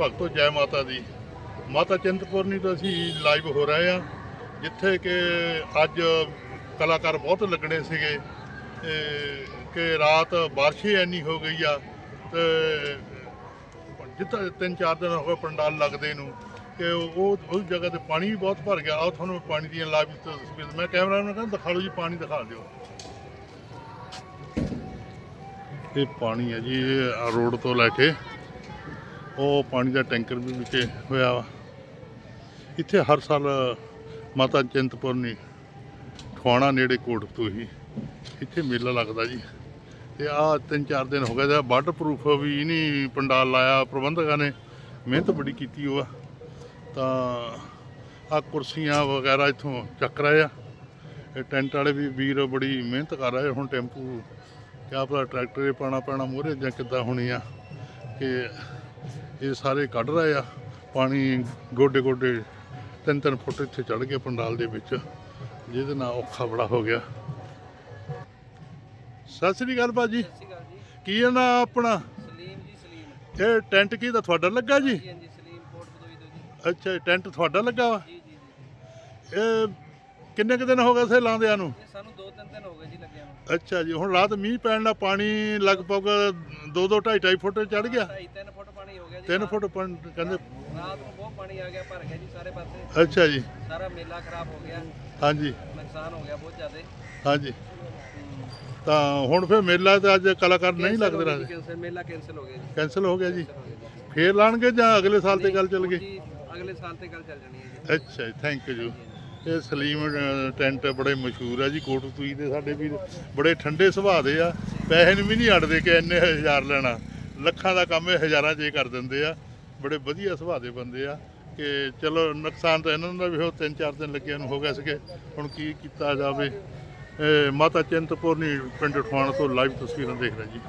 ਭਗਤੋ ਜੈ ਮਾਤਾ ਦੀ। ਮਾਤਾ ਚਿੰਤਪੁਰਨੀ ਤੋਂ ਅਸੀਂ ਲਾਈਵ ਹੋ ਰਹੇ ਆ ਜਿੱਥੇ ਕਿ ਅੱਜ ਕਲਾਕਾਰ ਬਹੁਤ ਲੱਗਣੇ ਸੀਗੇ। ਕਿ ਰਾਤ ਬਾਰਿਸ਼ ਹੀ ਇੰਨੀ ਹੋ ਗਈ ਆ, ਤੇ ਜਿੱਥੇ ਤਿੰਨ ਚਾਰ ਦਿਨ ਹੋ ਗਏ ਪੰਡਾਲ ਲੱਗਦੇ ਨੂੰ, ਕਿ ਉਹ ਉਸ ਜਗ੍ਹਾ ਤੇ ਪਾਣੀ ਵੀ ਬਹੁਤ ਭਰ ਗਿਆ। ਆਹ ਤੁਹਾਨੂੰ ਪਾਣੀ ਦੀਆਂ ਲਾਈਵ ਤਸਵੀਰ ਮੈਂ ਕੈਮਰਾ ਨੂੰ ਕਹਿੰਦਾ, ਦਿਖਾ ਲਓ ਜੀ, ਪਾਣੀ ਦਿਖਾ ਦਿਓ। ਇਹ ਪਾਣੀ ਹੈ ਜੀ ਰੋਡ ਤੋਂ ਲੈ ਕੇ। ਉਹ ਪਾਣੀ ਦਾ ਟੈਂਕਰ ਵੀ ਵਿੱਚ ਹੋਇਆ ਵਾ। ਇੱਥੇ ਹਰ ਸਾਲ ਮਾਤਾ ਚਿੰਤਪੁਰਨੀ ਠਵਾਣਾ ਨੇੜੇ ਕੋਟ ਤੋਂ ਹੀ। ਇੱਥੇ ਮੇਲਾ ਲੱਗਦਾ ਜੀ। ਤੇ ਆ ਤਿੰਨ ਚਾਰ ਦਿਨ ਹੋ ਗਏ ਤੇ ਵਾਟਰ ਪ੍ਰੂਫ ਵੀ ਨਹੀਂ ਪੰਡਾਲ ਲਾਇਆ, ਪ੍ਰਬੰਧਕਾਂ ਨੇ। ਮਿਹਨਤ ਬੜੀ ਕੀਤੀ ਉਹ ਆ। ਤਾਂ ਆ ਕੁਰਸੀਆਂ ਵਗੈਰਾ ਇੱਥੋਂ ਚੱਕ ਰਹੇ ਆ। ਇਹ ਟੈਂਟ ਵਾਲੇ ਵੀ ਵੀਰ ਬੜੀ ਮਿਹਨਤ ਕਰ ਰਹੇ ਹੁਣ ਟੈਂਪੂ ਕਿਆ ਪਤਾ ਟਰੈਕਟਰ ਇਹ ਪਾਣਾ ਪੈਣਾ ਮੋਹਰੇ ਜਾਂ ਕਿੱਦਾਂ ਹੋਣੀ ਆ। ਕਿ ਇਹ ਸਾਰੇ ਕੱਢ ਰਹੇ ਆ। ਪਾਣੀ ਗੋਡੇ ਗੋਡੇ ਤਿੰਨ ਤਿੰਨ ਫੁੱਟ ਇੱਥੇ ਚੜ ਗਿਆ ਪੰਡਾਲ ਦੇ ਵਿੱਚ। ਜਿਹਦੇ ਨਾਲ ਔਖਾ ਬੜਾ ਹੋ ਗਿਆ। ਸਤਿ ਸ੍ਰੀ ਅਕਾਲ ਭਾਜੀ। ਸਤਿ ਸ਼੍ਰੀ ਅਕਾਲ ਜੀ। ਕੀ ਹੈ ਨਾ ਆਪਣਾ? ਸਲੀਮ ਜੀ ਸਲੀਮ। ਇਹ ਟੈਂਟ ਕੀ ਦਾ ਤੁਹਾਡਾ ਲੱਗਾ ਜੀ। ਅੱਛਾ ਇਹ ਟੈਂਟ ਤੁਹਾਡਾ ਲੱਗਾ ਵਾ? ਜੀ ਜੀ ਜੀ। ਇਹ ਕਿੰਨੇ ਕੁ ਦਿਨ ਹੋ ਗਏ ਸੇ ਲਾਉਂਦਿਆਂ ਨੂੰ? ਇਹ ਸਾਨੂੰ 2-3 ਦਿਨ ਹੋ ਗਏ ਜੀ ਲੱਗਿਆ ਨੂੰ। ਅੱਛਾ ਜੀ ਹੁਣ ਰਾਤ ਮੀਂਹ ਪੈਣ ਨਾਲ ਪਾਣੀ ਲਗਭਗ 2 2 2.5 2.5 ਫੁੱਟ ਚੜ ਗਿਆ? 2.5 3 ਫੁੱਟ ਪਾਣੀ ਹੋ ਗਿਆ ਜੀ 3 ਫੁੱਟ ਪਾਣੀ ਕਹਿੰਦੇ ਰਾਤ ਨੂੰ ਬਹੁਤ ਪਾਣੀ ਆ ਗਿਆ ਭਰ ਗਿਆ ਜੀ ਸਾਰੇ ਪਾਸੇ। ਅੱਛਾ ਜੀ। ਸਾਰਾ ਮੇਲਾ ਖਰਾਬ ਹੋ ਗਿਆ। ਹਾਂਜੀ। ਨੁਕਸਾਨ ਹੋ ਗਿਆ ਬਹੁਤ ਜ਼ਿਆਦਾ। ਹਾਂਜੀ। ਤਾਂ ਹੁਣ ਫਿਰ ਮੇਲਾ ਤੇ ਅੱਜ ਕਲਾਕਾਰ ਨਹੀਂ ਲੱਗਦੇ ਰਹੇ ਕੈਂਸਲ ਮੇਲਾ ਕੈਂਸਲ ਹੋ ਗਿਆ ਜੀ। ਕੈਨਸਲ ਹੋ ਗਿਆ ਜੀ। ਫੇਰ ਲਾਣਗੇ ਜਾਂ ਅਗਲੇ ਸਾਲ ਤੇ ਗੱਲ ਚੱਲ ਗਈ? ਜੀ ਅਗਲੇ ਸਾਲ ਤੇ ਗੱਲ ਚੱਲ ਜਾਣੀ ਹੈ ਜੀ। ਅੱਛਾ ਜੀ ਥੈਂਕ ਯੂ ਇਹ ਸਲੀਮ ਟੈਂਟ ਬੜੇ ਮਸ਼ਹੂਰ ਆ ਜੀ ਕੋਟਤੂਈ ਦੇ ਸਾਡੇ ਵੀਰ ਬੜੇ ਠੰਡੇ ਸੁਭਾਅ ਦੇ ਆ। ਪੈਸੇ ਨੂੰ ਵੀ ਨਹੀਂ ਅੜਦੇ ਕਿ ਇੰਨੇ ਹਜ਼ਾਰ ਲੈਣਾ। ਲੱਖਾਂ ਦਾ ਕੰਮ ਇਹ ਹਜ਼ਾਰਾਂ 'ਚ ਹੀ ਕਰ ਦਿੰਦੇ ਆ। ਬੜੇ ਵਧੀਆ ਸੁਭਾਅ ਦੇ ਬੰਦੇ ਆ ਕਿ ਚਲੋ ਨੁਕਸਾਨ ਤਾਂ ਇਹਨਾਂ ਦਾ ਵੀ ਹੋ, ਤਿੰਨ ਚਾਰ ਦਿਨ ਲੱਗਿਆ ਨੂੰ ਹੋ ਗਿਆ ਸੀਗੇ। ਹੁਣ ਕੀ ਕੀਤਾ ਜਾਵੇ। ਮਾਤਾ ਚਿੰਤਪੁਰਨੀ ਪਿੰਡ ਠਵਾਣ ਤੋਂ ਲਾਈਵ ਤਸਵੀਰਾਂ ਦੇਖ ਰਹੇ ਜੀ।